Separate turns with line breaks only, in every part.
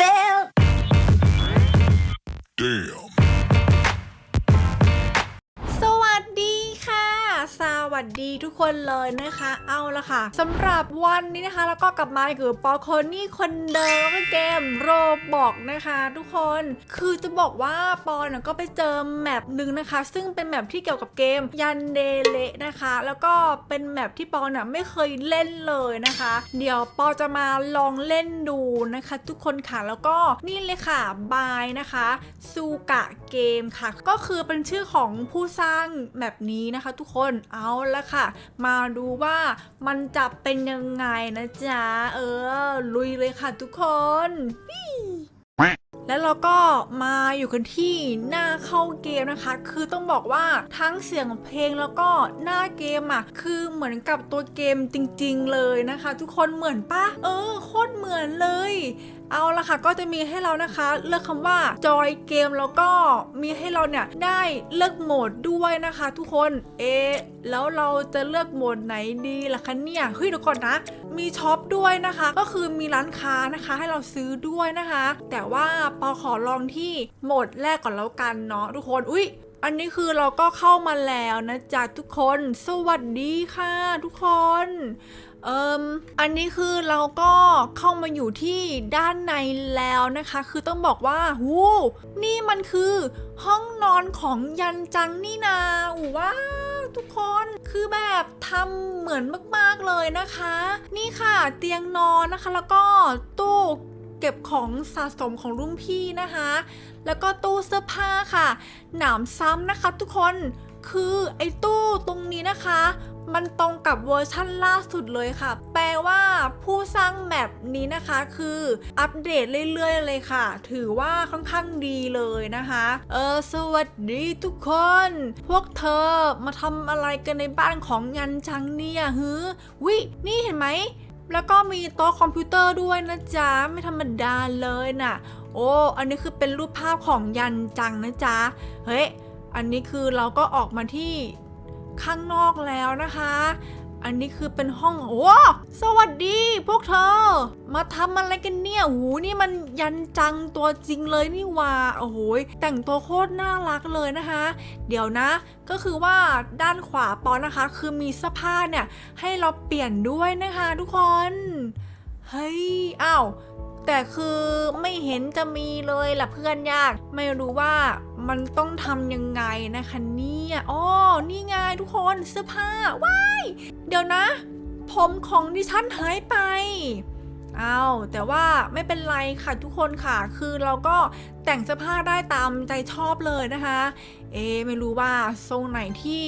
fell.
Damn.
วัสดีทุกคนเลยนะคะ เอาละค่ะสำหรับวันนี้นะคะ แล้วก็กลับมาคือปอโคนี่คนเดิมเกมโรบอกนะคะ ทุกคนคือจะบอกว่าปอนก็ไปเจอแมปหนึ่งนะคะ ซึ่งเป็นแมปที่เกี่ยวกับเกมยันเดเลนะคะ แล้วก็เป็นแมปที่ปอนไม่เคยเล่นเลยนะคะ เดี๋ยวปอจะมาลองเล่นดูนะคะ ทุกคนค่ะแล้วก็นี่เลยค่ะบายนะคะซูกะเกมค่ะ ก็คือเป็นชื่อของผู้สร้างแมปนี้นะคะ ทุกคนเอาละค่ะ มาดูว่ามันจะเป็นยังไงนะจ๊ะ เออ ลุยเลยค่ะทุกคนแล้วเราก็มาอยู่กันที่หน้าเข้าเกมนะคะ คือต้องบอกว่าทั้งเสียงเพลงแล้วก็หน้าเกมอะ คือเหมือนกับตัวเกมจริง ๆ เลยนะคะ ทุกคนเหมือนปะเออ โคตรเหมือนเลย เอาละค่ะก็จะมีให้เรานะคะ เลือกคำว่าจอยเกมแล้วก็มีให้เราเนี่ยได้เลือกโหมดด้วยนะคะ ทุกคนเอะแล้วเราจะเลือกโหมดไหนดีล่ะคะเนี่ยเฮ้ยเดี๋ยวก่อนนะ มีช็อปด้วยนะคะ ก็คือมีร้านค้านะคะ ให้เราซื้อด้วยนะคะ แต่ว่าปอขอลองที่โหมดแรกก่อนแล้วกันเนาะทุกคนอุ้ยอันนี้คือเราก็เข้ามาแล้วนะจ๊ะทุกคน สวัสดีค่ะ ทุกคน เอิมอันนี้คือเราก็เข้ามาอยู่ที่ด้านในแล้วนะคะ คือต้องบอกว่าหูนี่มันคือห้องนอนของยันจังนี่นาว้าวทุกคนคือแบบทำเหมือนมากๆเลยนะคะ นี่ค่ะเตียงนอนนะคะ แล้วก็ตู้เก็บของสะสมของรุ่นพี่นะคะ แล้วก็ตู้เสื้อผ้าค่ะ หนามซ้ำนะคะทุกคนคือไอ้ตู้ตรงนี้นะคะ มันตรงกับเวอร์ชั่นล่าสุดเลยค่ะ แปลว่าผู้สร้างแมปนี้นะคะคืออัปเดตเรื่อยๆเลยค่ะ ถือว่าค่อนข้างดีเลยนะคะ เออ สวัสดีทุกคน พวกเธอมาทำอะไรกันในบ้านของยันจังเนี่ยฮือวินี่เห็นไหม แล้วก็มีโต๊ะคอมพิวเตอร์ด้วยนะจ๊ะ ไม่ธรรมดาเลยน่ะ โอ้ อันนี้คือเป็นรูปภาพของยันจังนะจ๊ะ เฮ้ย อันนี้คือเราก็ออกมาที่ ข้างนอกแล้วนะคะ อันนี้คือเป็นห้องโอ้สวัสดีพวกเธอ มาทำอะไรกันเนี่ยหูนี่มันยันจังตัวจริงเลยนี่ว่าโอ้โหยแต่งตัวโคตรน่ารักเลยนะคะ เดี๋ยวนะ ก็คือว่าด้านขวาปอนนะคะ คือมีเสื้อผ้าเนี่ยให้เราเปลี่ยนด้วยนะคะ ทุกคน เฮ้ยอ้าว แต่คือไม่เห็นจะมีเลยล่ะเพื่อนยาก ไม่รู้ว่ามันต้องทำยังไงนะคะเนี่ยอ๋อนี่ไงทุกคนเสื้อผ้าว้ายเดี๋ยวนะ ผมของดิฉันหายไปอ้าวแต่ว่าไม่เป็นไรค่ะทุกคนค่ะ คือเราก็แต่งเสื้อผ้าได้ตามใจชอบเลยนะคะ เอ ไม่รู้ว่าทรงไหนที่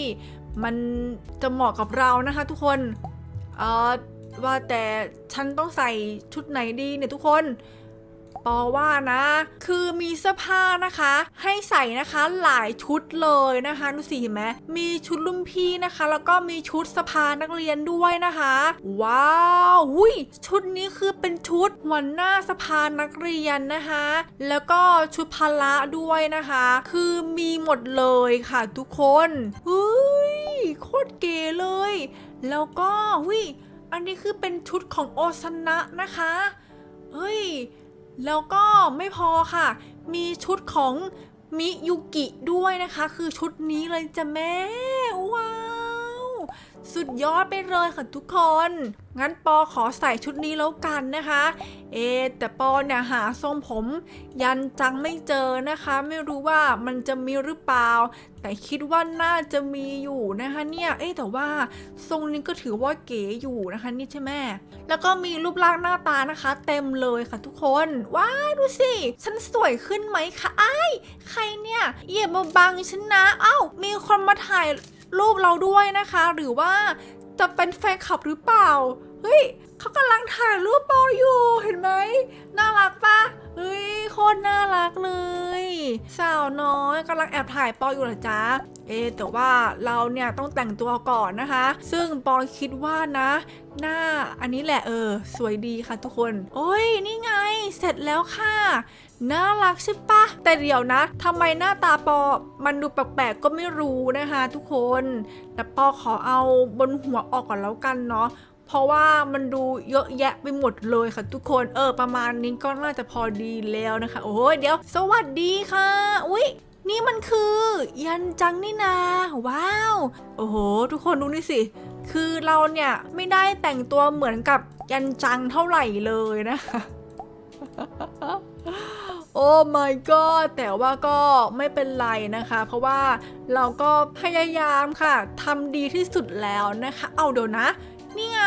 มันจะเหมาะกับเรานะคะทุกคน เออ ว่าแต่ฉันต้องใส่ชุดไหนดีเนี่ยทุกคนปอว่านะ คือมีเสื้อผ้านะคะ ให้ใส่นะคะหลายชุดเลยนะคะดูสิเห็นไหมมีชุดรุ่นพี่นะคะ แล้วก็มีชุดสภานักเรียนด้วยนะคะ ว้าวหุยชุดนี้คือเป็นชุดหัวหน้าสภานักเรียนนะคะ แล้วก็ชุดพละด้วยนะคะ คือมีหมดเลยค่ะทุกคนเฮ้ยโคตรเก๋เลย แล้วก็หุย อันนี้คือเป็นชุดของโอซนะนะคะ เฮ้ย แล้วก็ไม่พอค่ะ มีชุดของมิยุกิด้วยนะคะ คือชุดนี้เลยจ้ะแม่ว้า สุดยอดไปเลยค่ะทุกคน งั้นปอขอใส่ชุดนี้แล้วกันนะคะ เอ แต่ปอเนี่ยหาทรงผม ยันจังไม่เจอนะคะ ไม่รู้ว่ามันจะมีหรือเปล่า แต่คิดว่าน่าจะมีอยู่นะคะเนี่ย เอ๊แต่ว่าทรงนี้ก็ถือว่าเก๋อยู่นะคะนี่ใช่ไหมแล้วก็มีรูปร่างหน้าตานะคะ เต็มเลยค่ะทุกคน ว้าดูสิ ฉันสวยขึ้นไหมคะไอ้ใครเนี่ยอย่ามาบังฉันนะ เอ้า มีคนมาถ่าย รูปเราด้วยนะคะ หรือว่าจะเป็นแฟนคลับหรือเปล่า เฮ้ย เขากำลังถ่ายรูปปออยู่เห็นไหมน่ารักปะเฮ้ยโคตรน่ารักเลยสาวน้อยกำลังแอบถ่ายปออยู่เหรอจ๊ะเอแต่ว่าเราเนี่ยต้องแต่งตัวก่อนนะคะ ซึ่งปอคิดว่านะ หน้าอันนี้แหละเออ สวยดีค่ะทุกคน โอ้ยนี่ไงเสร็จแล้วค่ะน่ารักใช่ปะแต่เดี๋ยวนะทำไมหน้าตาปอมันดูแปลกๆก็ไม่รู้นะคะ ทุกคน แต่ปอขอเอาบนหัวออกก่อนแล้วกันเนาะ เพราะว่ามันดูเยอะแยะไปหมดเลยค่ะทุกคน เออ ประมาณนี้ก็น่าจะพอดีแล้วนะคะ โอ้ยเดี๋ยว สวัสดีค่ะ อุ๊ยนี่มันคือ ยันจังนี่นา ว้าว โอ้โห ทุกคนดูนี่สิ คือเราเนี่ยไม่ได้แต่งตัวเหมือนกับยันจังเท่าไหร่เลยนะคะโอ้ my god แต่ว่าก็ไม่เป็นไรนะคะ เพราะว่าเราก็พยายามค่ะทำดีที่สุดแล้วนะคะ เอาเดี๋ยวนะ นี่ไง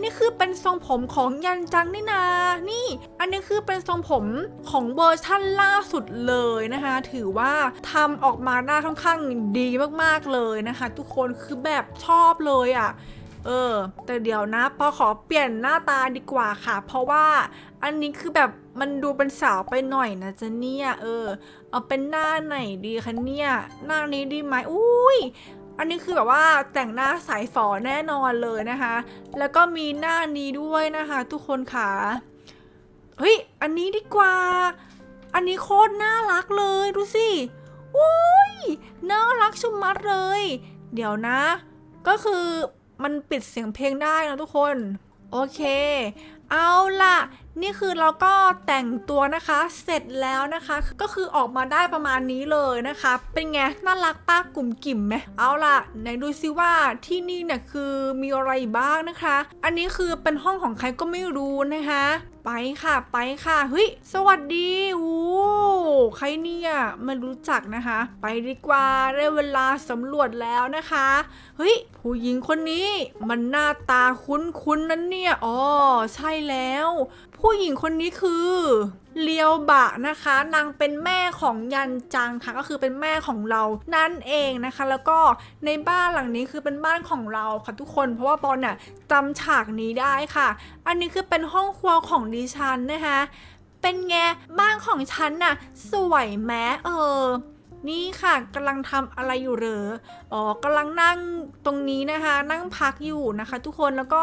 นี่คือเป็นทรงผมของยันจังนี่นา นี่ อันนี้คือเป็นทรงผมของเวอร์ชั่นล่าสุดเลยนะคะ ถือว่าทำออกมาได้ค่อนข้างดีมากๆเลยนะคะ ทุกคนคือแบบชอบเลยอะ่ะเออ แต่เดี๋ยวนะพอขอเปลี่ยนหน้าตาดีกว่าค่ะ เพราะว่าอันนี้คือแบบมันดูเป็นสาวไปหน่อยนะจ๊ะเนี่ย เออ เอาเป็นหน้าไหนดีคะเนี่ย หน้านี้ดีไหมอุ้ย อันนี้คือแบบว่าแต่งหน้าสายฝอแน่นอนเลยนะคะ แล้วก็มีหน้านี้ด้วยนะคะ ทุกคนค่ะ เฮ้ย อันนี้ดีกว่า อันนี้โคตรน่ารักเลยดูสิอุ้ยน่ารักชุมัดเลย เดี๋ยวนะ ก็คือมันปิดเสียงเพลงได้นะทุกคน โอเค เอาล่ะ นี่คือเราก็แต่งตัวนะคะเสร็จแล้วนะคะ ก็คือออกมาได้ประมาณนี้เลยนะคะ เป็นไงน่ารักป้ากลุ่มกิ่มไหมเอาล่ะไหนดูซิว่าที่นี่เนี่ยคือมีอะไรบ้างนะคะ อันนี้คือเป็นห้องของใครก็ไม่รู้นะคะ ไปค่ะไปค่ะเฮ้ยสวัสดีโอ้ใครเนี่ยไม่รู้จักนะคะ ไปดีกว่าได้เวลาสำรวจแล้วนะคะเฮ้ยผู้หญิงคนนี้มันหน้าตาคุ้นๆนั้นเนี่ยอ๋อใช่แล้ว ผู้หญิงคนนี้คือเลียวบะนะคะ นางเป็นแม่ของยันจังค่ะก็คือเป็นแม่ของเรานั่นเองนะคะ แล้วก็ในบ้านหลังนี้คือเป็นบ้านของเราค่ะทุกคน เพราะว่าปอนเนี่ยจำฉากนี้ได้ค่ะ อันนี้คือเป็นห้องครัวของดิฉันนะคะเป็นไงบ้านของฉันน่ะสวยแม้เออ นี่ค่ะกำลังทำอะไรอยู่เหรอ อ๋อกำลังนั่งตรงนี้นะคะ นั่งพักอยู่นะคะ ทุกคนแล้วก็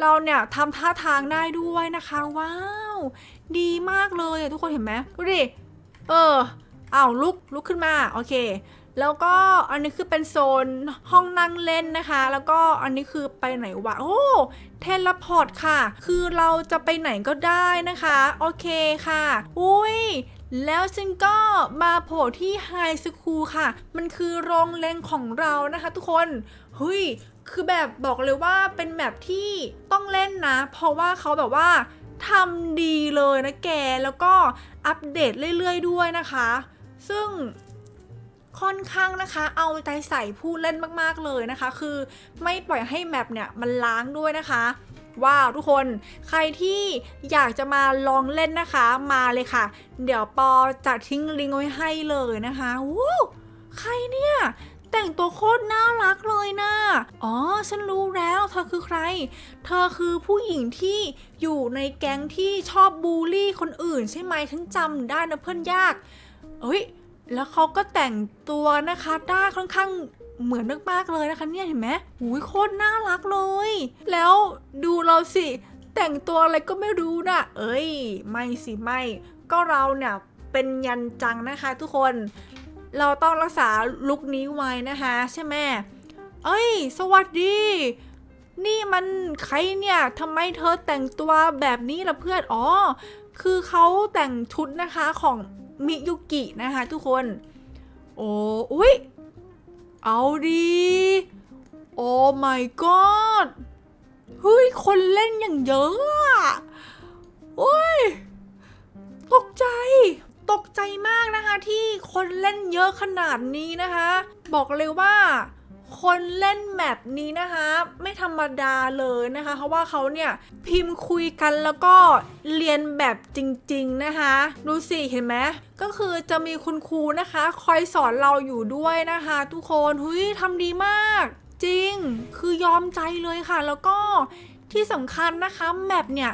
เราเนี่ยทำท่าทางได้ด้วยนะคะ ว้าว ดีมากเลยทุกคนเห็นไหมดูดิ เอออ้าวลุกลุกขึ้นมา โอเค แล้วก็อันนี้คือเป็นโซนห้องนั่งเล่นนะคะ แล้วก็อันนี้คือไปไหนวะ โอ้เทเลพอร์ตค่ะ คือเราจะไปไหนก็ได้นะคะ โอเคค่ะ อุ้ย แล้วฉันก็มาโผล่ที่ไฮสคูลค่ะ มันคือโรงเรียนของเรานะคะทุกคนเฮ้ยคือแบบบอกเลยว่าเป็นแบบที่ต้องเล่นนะ เพราะว่าเขาแบบว่าทำดีเลยนะแก แล้วก็อัปเดตเรื่อยๆด้วยนะคะ ซึ่งค่อนข้างนะคะ เอาใจใส่ผู้เล่นมากๆเลยนะคะ คือไม่ปล่อยให้แมปเนี่ยมันล้างด้วยนะคะ ว้าวทุกคน ใครที่อยากจะมาลองเล่นนะคะมาเลยค่ะ เดี๋ยวปอจะทิ้งลิงก์ไว้ให้เลยนะคะวู้ใครเนี่ย แต่งตัวโคตรน่ารักเลยนะอ๋อ ฉันรู้แล้วเธอคือใคร เธอคือผู้หญิงที่อยู่ในแก๊งที่ชอบบูลลี่คนอื่นใช่ไหมฉันจำได้นะเพื่อนยาก เอ้ยแล้วเขาก็แต่งตัวนะคะได้ค่อนข้าง เหมือนมากๆเลยนะคะเนี่ยเห็นไหมหูยโคตรน่ารักเลย แล้วดูเราสิ แต่งตัวอะไรก็ไม่รู้นะเอ้ย ไม่สิไม่ ก็เราเนี่ยเป็นยันจังนะคะทุกคน เราต้องรักษาลุคนี้ไว้นะคะ ใช่ไหมเอ้ย สวัสดี นี่มันใครเนี่ยทำไมเธอแต่งตัวแบบนี้ล่ะเพื่อน อ๋อ คือเขาแต่งชุดนะคะของมิยุกินะคะทุกคน โอ้อุ๊ย เอาดีโอ้ my god เฮ้ย คนเล่นอย่างเยอะอะโอ้ย ตกใจ ตกใจมากนะคะที่คนเล่นเยอะขนาดนี้นะคะ บอกเลยว่า คนเล่นแมปนี้นะคะ ไม่ธรรมดาเลยนะคะ เพราะว่าเขาเนี่ยพิมพ์คุยกันแล้วก็เรียนแบบจริง ๆนะคะ ดูสิเห็นไหมก็คือจะมีคุณครูนะคะ คอยสอนเราอยู่ด้วยนะคะ ทุกคนหุยทำดีมาก จริง คือยอมใจเลยค่ะ แล้วก็ที่สำคัญนะคะแมปเนี่ย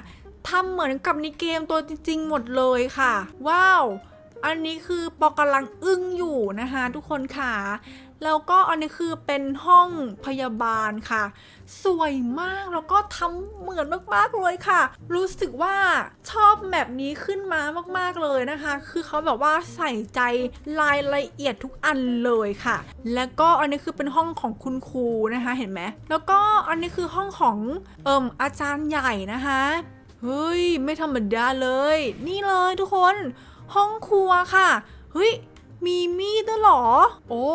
ทำเหมือนกับในเกมตัวจริง ๆ หมดเลยค่ะ ว้าวอันนี้คือปอกำลังอึ้งอยู่นะคะทุกคนค่ะ แล้วก็อันนี้คือเป็นห้องพยาบาลค่ะ สวยมากแล้วก็ทำเหมือนมากๆเลยค่ะ รู้สึกว่าชอบแบบนี้ขึ้นมามากๆเลยนะคะ คือเขาแบบว่าใส่ใจรายละเอียดทุกอันเลยค่ะ แล้วก็อันนี้คือเป็นห้องของคุณครูนะคะเห็นไหมแล้วก็อันนี้คือห้องของเอิมอาจารย์ใหญ่นะคะเฮ้ย ไม่ธรรมดาเลย นี่เลยทุกคน ห้องครัวค่ะ เฮ้ย มีมีดด้วยหรอ โอ้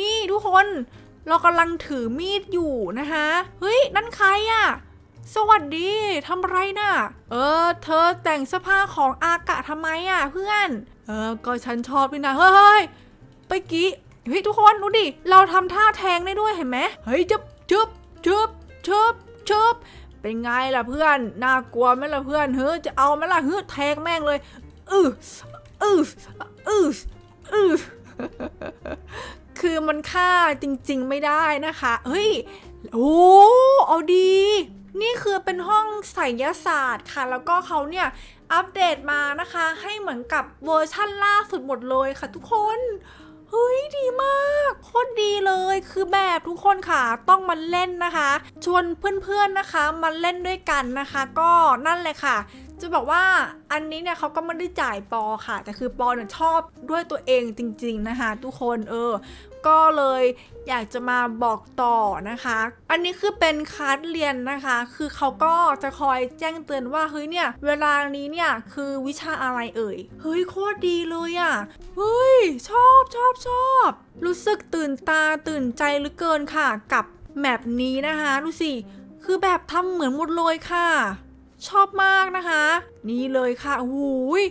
นี่ทุกคน เรากำลังถือมีดอยู่นะคะเฮ้ย นั่นใครอะสวัสดีทำไรน่ะ เออ เธอแต่งเสื้อผ้าของอากะทำไมอะเพื่อน เออ ก็ฉันชอบนี่นะเฮ้ยไปกี้เฮ้ยทุกคนดูดิ เราทำท่าแทงได้ด้วยเห็นไหมเฮ้ยจึบจึบจึบจึบจึบเป็นไงล่ะเพื่อน น่ากลัวไหมล่ะเพื่อนเฮ้ยจะเอาไหมล่ะเฮ้ยแทงแม่งเลยอืออืออืออือ คือมันฆ่าจริงๆไม่ได้นะคะ เฮ้ย โอ้ เอาดี นี่คือเป็นห้องไสยศาสตร์ค่ะ แล้วก็เขาเนี่ยอัปเดตมานะคะ ให้เหมือนกับเวอร์ชั่นล่าสุดหมดเลยค่ะทุกคน เฮ้ยดีมากโคตรดีเลย คือแบบทุกคนค่ะต้องมาเล่นนะคะ ชวนเพื่อนๆนะคะมาเล่นด้วยกันนะคะ ก็นั่นเลยค่ะ จะบอกว่าอันนี้เนี่ยเขาก็ไม่ได้จ่ายปอค่ะ แต่คือปอเนี่ยชอบด้วยตัวเองจริง ๆ นะคะ ทุกคนเออ ก็เลยอยากจะมาบอกต่อนะคะ อันนี้คือเป็นคาสเรียนนะคะ คือเขาก็จะคอยแจ้งเตือนว่าเฮ้ยเนี่ย เวลานี้เนี่ยคือวิชาอะไรเอ่ย เฮ้ยโคตรดีเลยอะ่ะ เฮ้ย ชอบชอบชอบ รู้สึกตื่นตาตื่นใจเหลือเกินค่ะ กับแมปนี้นะคะ ดูสิ คือแบบทำเหมือนหมดเลยค่ะ ชอบมากนะคะ นี่เลยค่ะโอ้โหย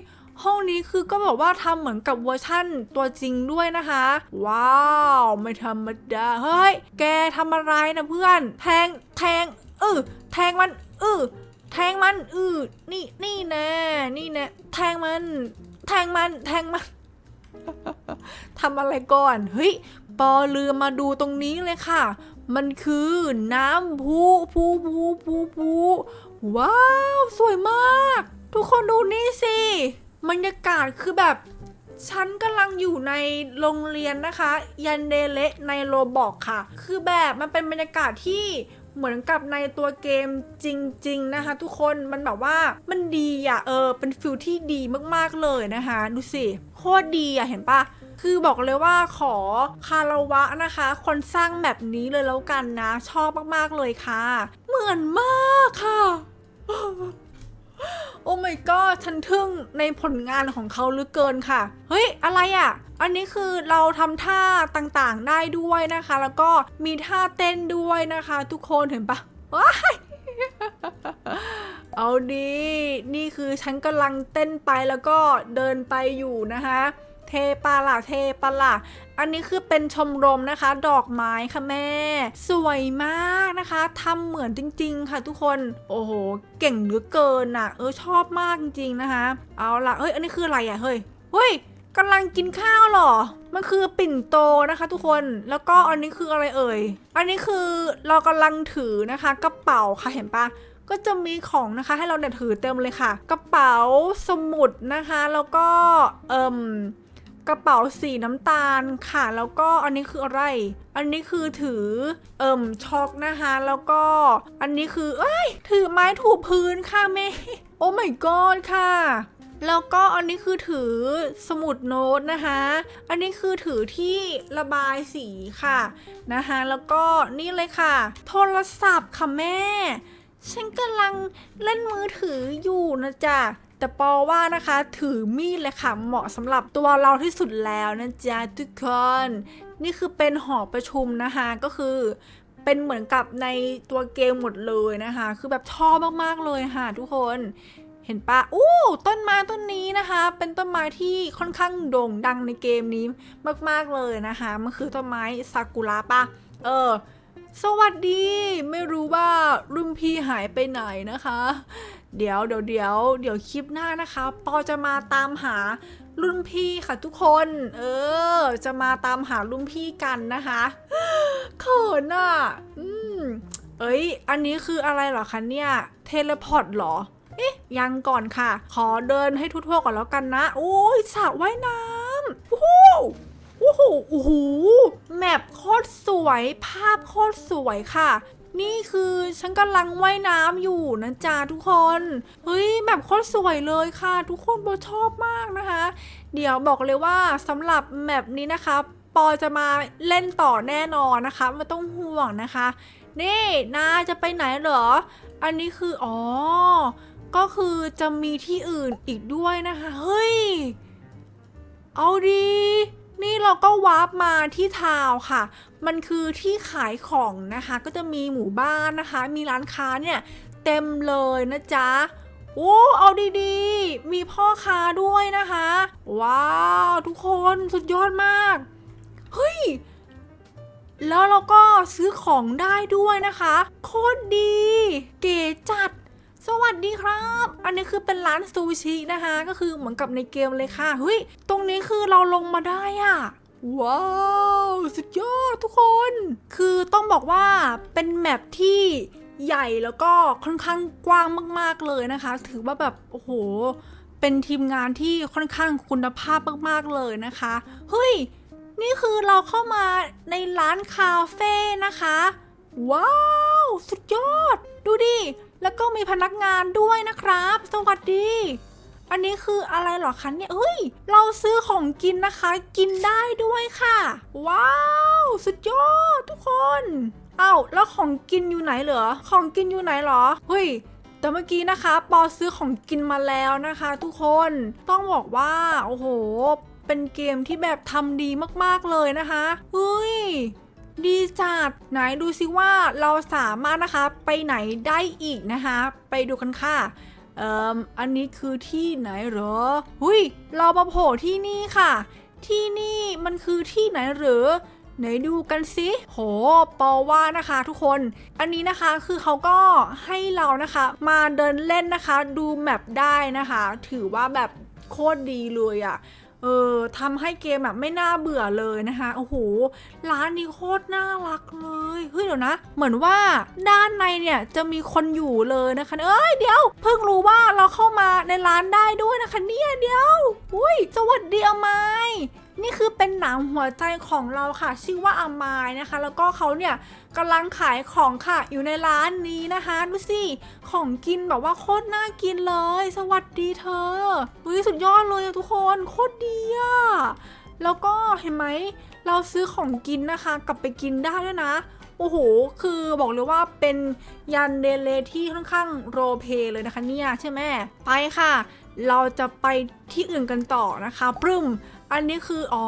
ห้องนี้คือก็บอกว่าทำเหมือนกับเวอร์ชั่นตัวจริงด้วยนะคะ ว้าว ไม่ธรรมดา เฮ้ย แกทำอะไรนะเพื่อน แทง แทง เออแทงมัน เออแทงมันเออนี่ นี่แน่ นี่แน่ แทงมัน แทงมัน แทงมัน ทำอะไรก่อน เฮ้ย ปอลืมมาดูตรงนี้เลยค่ะ มันคือน้ำพุพุพุพุพุ ว้าว สวยมาก ทุกคนดูนี่สิบรรยากาศคือแบบฉันกำลังอยู่ในโรงเรียนนะคะ ยันเดเลในโรบอกค่ะ คือแบบมันเป็นบรรยากาศที่เหมือนกับในตัวเกมจริง ๆ นะคะ ทุกคนมันแบบว่ามันดีอะเออเป็นฟิลที่ดีมากๆเลยนะคะ ดูสิโคตรดีอะเห็นปะคือบอกเลยว่าขอคารวะนะคะ คนสร้างแบบนี้เลยแล้วกันนะ ชอบมากๆเลยค่ะ เหมือนมากค่ะ โอ้ my god ฉันทึ่งในผลงานของเขาเหลือเกินค่ะ เฮ้ย อะไรอะ อันนี้คือเราทำท่าต่างๆได้ด้วยนะคะ แล้วก็มีท่าเต้นด้วยนะคะ ทุกคนเห็นปะว้ายเอาดี นี่คือฉันกำลังเต้นไปแล้วก็เดินไปอยู่นะคะ เทปาล่ะเทปาล่ะอันนี้คือเป็นชมรมนะคะ ดอกไม้ค่ะแม่ สวยมากนะคะทำเหมือนจริง ๆ ค่ะทุกคนโอ้โหเก่งเหลือเกินอะ เออชอบมากจริงๆนะคะ เอาล่ะเฮ้ยอันนี้คืออะไรอะเฮ้ยเฮ้ยกำลังกินข้าวหรอ มันคือปิ่นโตนะคะทุกคน แล้วก็อันนี้คืออะไรเอ่ย อันนี้คือเรากำลังถือนะคะกระเป๋าค่ะเห็นปะก็จะมีของนะคะให้เราเนี่ยถือเต็มเลยค่ะ กระเป๋าสมุดนะคะ แล้วก็เอิ่ม กระเป๋าสีน้ำตาลค่ะ แล้วก็อันนี้คืออะไร อันนี้คือถือเอิ่มช็อกนะคะแล้วก็อันนี้คือเอ้ยถือไม้ถูพื้นค่ะเมโอ้ my god ค่ะแล้วก็อันนี้คือถือสมุดโน้ตนะคะ อันนี้คือถือที่ระบายสีค่ะนะคะแล้วก็นี่เลยค่ะ โทรศัพท์ค่ะแม่ ฉันกำลังเล่นมือถืออยู่นะจ๊ะ แต่ปอว่านะคะถือมีดเลยค่ะเหมาะสำหรับตัวเราที่สุดแล้วนะจ๊ะทุกคนนี่คือเป็นหอประชุมนะคะก็คือเป็นเหมือนกับในตัวเกมหมดเลยนะคะ คือแบบชอบมากๆเลยค่ะทุกคนเห็นปะอู้ต้นไม้ต้นนี้นะคะ เป็นต้นไม้ที่ค่อนข้างโด่งดังในเกมนี้มากๆเลยนะคะมันคือต้นไม้ซากุระปะเออ สวัสดี ไม่รู้ว่ารุ่นพี่หายไปไหนนะคะ เดี๋ยวเดี๋ยวเดี๋ยวเดี๋ยวคลิปหน้านะคะ ปอจะมาตามหารุ่นพี่ค่ะทุกคน เออ จะมาตามหารุ่นพี่กันนะคะเขินอะอืมเอ้ย อันนี้คืออะไรเหรอคะเนี่ย เทเลพอร์ตเหรอ เอ๊ะ ยังก่อนค่ะ ขอเดินให้ทั่วๆก่อนแล้วกันนะ โอ้ยสระว่ายน้ำโอ้โหโอ้โหโอ้โหแมปโคตรสวย ภาพโคตรสวยค่ะ นี่คือฉันกำลังว่ายน้ำอยู่นะจ๊ะทุกคน เฮ้ยแบบโคตรสวยเลยค่ะ ทุกคนโบชอบมากนะคะ เดี๋ยวบอกเลยว่าสำหรับแมปนี้นะคะปอจะมาเล่นต่อแน่นอนนะคะไม่ต้องห่วงนะคะ นี่นาจะไปไหนเหรอ อันนี้คืออ๋อ ก็คือจะมีที่อื่นอีกด้วยนะคะ เฮ้ย เอาดี นี่เราก็วาร์ปมาที่ทาวค่ะ มันคือที่ขายของนะคะ ก็จะมีหมู่บ้านนะคะ มีร้านค้าเนี่ยเต็มเลยนะจ๊ะโอ้เอาดีๆ มีพ่อค้าด้วยนะคะ ว้าว ทุกคนสุดยอดมาก เฮ้ย แล้วเราก็ซื้อของได้ด้วยนะคะ โคตรดี เก๋จัด สวัสดีครับ อันนี้คือเป็นร้านซูชินะคะ ก็คือเหมือนกับในเกมเลยค่ะ เฮ้ย ตรงนี้คือเราลงมาได้อะว้าว สุดยอดทุกคน คือต้องบอกว่าเป็นแมปที่ใหญ่แล้วก็ค่อนข้างกว้างมาก ๆเลยนะคะ ถือว่าแบบ โอ้โห เป็นทีมงานที่ค่อนข้างคุณภาพมาก ๆเลยนะคะ เฮ้ย นี่คือเราเข้ามาในร้านคาเฟ่นะคะ ว้าว สุดยอด ดูดิ แล้วก็มีพนักงานด้วยนะครับ สวัสดี อันนี้คืออะไรหรอคะเนี่ยเฮ้ย เราซื้อของกินนะคะ กินได้ด้วยค่ะ ว้าว สุดยอดทุกคนเอ้าแล้วของกินอยู่ไหนเหรอ ของกินอยู่ไหนเหรอ เฮ้ยแต่เมื่อกี้นะคะ ปอซื้อของกินมาแล้วนะคะ ทุกคนต้องบอกว่า โอ้โห เป็นเกมที่แบบทำดีมากๆเลยนะคะเฮ้ย ดีจัดไหนดูซิว่าเราสามารถนะคะไปไหนได้อีกนะคะ ไปดูกันค่ะเอ่ออันนี้คือที่ไหนเหรอหุยเรามาโผล่ที่นี่ค่ะ ที่นี่มันคือที่ไหนเหรอไหนดูกันสิโหปอว่านะคะทุกคน อันนี้นะคะคือเขาก็ให้เรานะคะ มาเดินเล่นนะคะ ดูแมปได้นะคะ ถือว่าแบบโคตรดีเลยอะ่ะ เออทำให้เกมแบบไม่น่าเบื่อเลยนะคะโอ้โหร้านนี้โคตรน่ารักเลยเฮ้ยเดี๋ยวนะ เหมือนว่าด้านในเนี่ยจะมีคนอยู่เลยนะคะ เอ้ยเดี๋ยว เพิ่งรู้ว่าเราเข้ามาในร้านได้ด้วยนะคะเนี่ยเดี๋ยว อุ้ยสวัสดีอามาย นี่คือเป็นหนังหัวใจของเราค่ะ ชื่อว่าอามายนะคะ แล้วก็เขาเนี่ยกำลังขายของค่ะ อยู่ในร้านนี้นะคะดูสิของกินแบบว่าโคตรน่ากินเลย สวัสดีเธอเฮ้ยสุดยอดเลยทุกคนโคตรดีอะแล้วก็เห็นไหมเราซื้อของกินนะคะ กลับไปกินได้ด้วยนะโอ้โห คือบอกเลยว่าเป็นยันเดเลที่ค่อนข้างโรเพลเลยนะคะเนี่ยใช่ไหมไปค่ะ เราจะไปที่อื่นกันต่อนะคะปรึม อันนี้คืออ๋อ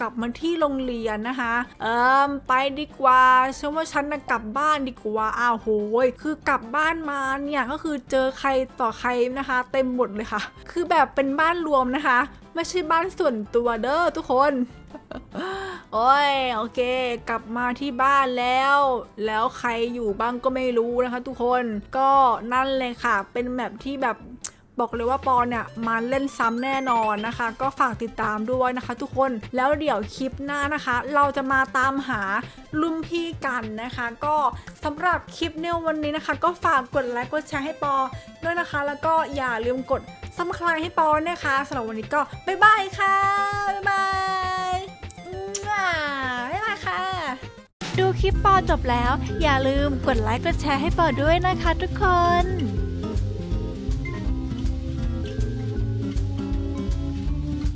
กลับมาที่โรงเรียนนะคะ เอิมไปดีกว่าฉันว่าฉันนะกลับบ้านดีกว่าอ้าวโหยคือกลับบ้านมาเนี่ยก็คือเจอใครต่อใครนะคะ เต็มหมดเลยค่ะ คือแบบเป็นบ้านรวมนะคะ ไม่ใช่บ้านส่วนตัวเด้อทุกคนโอ้ยโอเค กลับมาที่บ้านแล้ว แล้วใครอยู่บ้างก็ไม่รู้นะคะ ทุกคนก็นั่นเลยค่ะ เป็นแมปที่แบบ บอกเลยว่าปอนเนี่ยมาเล่นซ้ำแน่นอนนะคะ ก็ฝากติดตามด้วยนะคะ ทุกคนแล้วเดี๋ยวคลิปหน้านะคะ เราจะมาตามหารุ่นพี่กันนะคะ ก็สำหรับคลิปในวันนี้นะคะ ก็ฝากกดไลค์กดแชร์ให้ปอด้วยนะคะ แล้วก็อย่าลืมกดซับสไครต์ให้ปอนะคะสำหรับวันนี้ก็บ๊ายบายค่ะบ๊ายบายบ๊ายบายค่ะ
ดูคลิปปอจบแล้ว อย่าลืมกดไลค์กดแชร์ให้ปอด้วยนะคะ ทุกคน